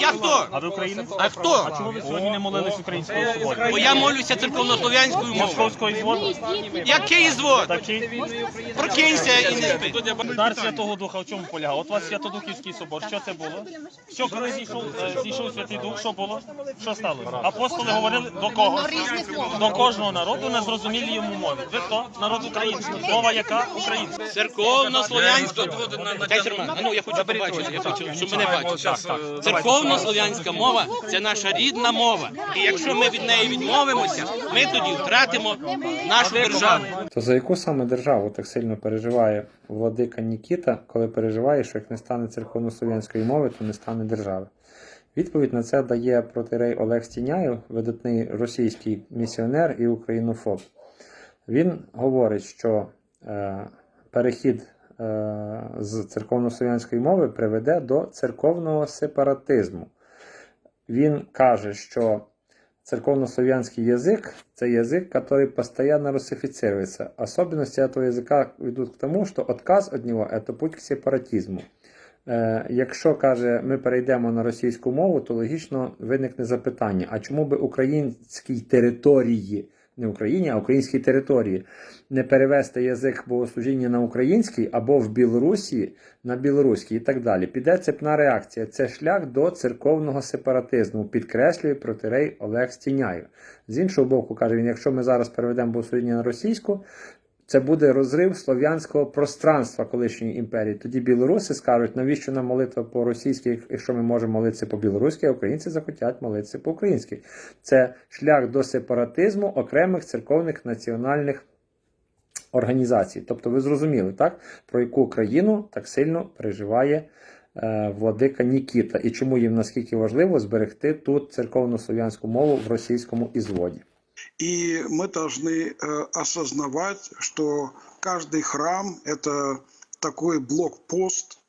я хто? А ви українець? А хто? А чому ви сьогодні не молились українською соборі? Бо я молюся церковнослов'янською мовою. Московської зводу? Який звод? Такий? Прокинься і не спи. Дар Святого Духа в чому полягав? От у вас Святодухівський собор. Що це було? Що коли зійшов, е, зійшов Святий Дух, що було? Що сталося? Апостоли говорили до кого? До кожного народу на зрозумілій йому мові. Ви хто? Народ український. Мова яка? Українська. Церковнослов'янська. Дай а ну я хочу побачити, я хочу, щоб мене бачили. Церковнослов'янська мова це наша рідна мова. І якщо ми від неї відмовимося, ми тоді втратимо нашу державу. То за яку саме державу так сильно переживає владика Нікіта, коли переживає, що як не стане церковнослов'янської мови, то не стане держави? Відповідь на це дає протирей Олег Стіняєв, видатний російський місіонер і українофоб. Він говорить, що е, перехід з церковнослов'янської мови приведе до церковного сепаратизму. Він каже, що церковнослов'янский язык – это язык, который постоянно русифицируется. Особенности этого языка ведут к тому, что отказ от него – это путь к сепаратизму. Е, Якщо каже, ми перейдемо на російську мову, то логічно виникне запитання: а чому би українській території, не Україні, а українській території, не перевести язик богослужіння на український або в Білорусі на білоруський і так далі? Піде цепна реакція. Це шлях до церковного сепаратизму, підкреслює протирей Олег Стіняєв. З іншого боку, каже він, якщо ми зараз переведемо богослужіння на російську, це буде розрив слов'янського пространства колишньої імперії. Тоді білоруси скажуть, навіщо нам молитва по-російськи, якщо ми можемо молитися по-білоруськи, а українці захотять молитися по-українськи. Це шлях до сепаратизму окремих церковних національних організацій. Тобто ви зрозуміли, так, про яку країну так сильно переживає е, владика Нікіта і чому їм наскільки важливо зберегти тут церковно-слов'янську мову в російському ізводі. И мы должны э, осознавать, что каждый храм – это такой блокпост,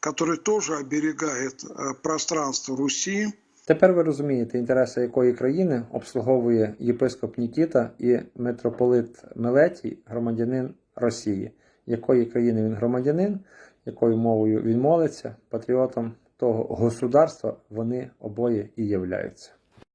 который тоже оберегает э, пространство Руси. Тепер ви розумієте, інтереси якої країни обслуговує єпископ Нікіта і митрополит Мелетій, громадянин Росії. Якої країни він громадянин, якою мовою він молиться, патріотом того государства вони обоє і являються.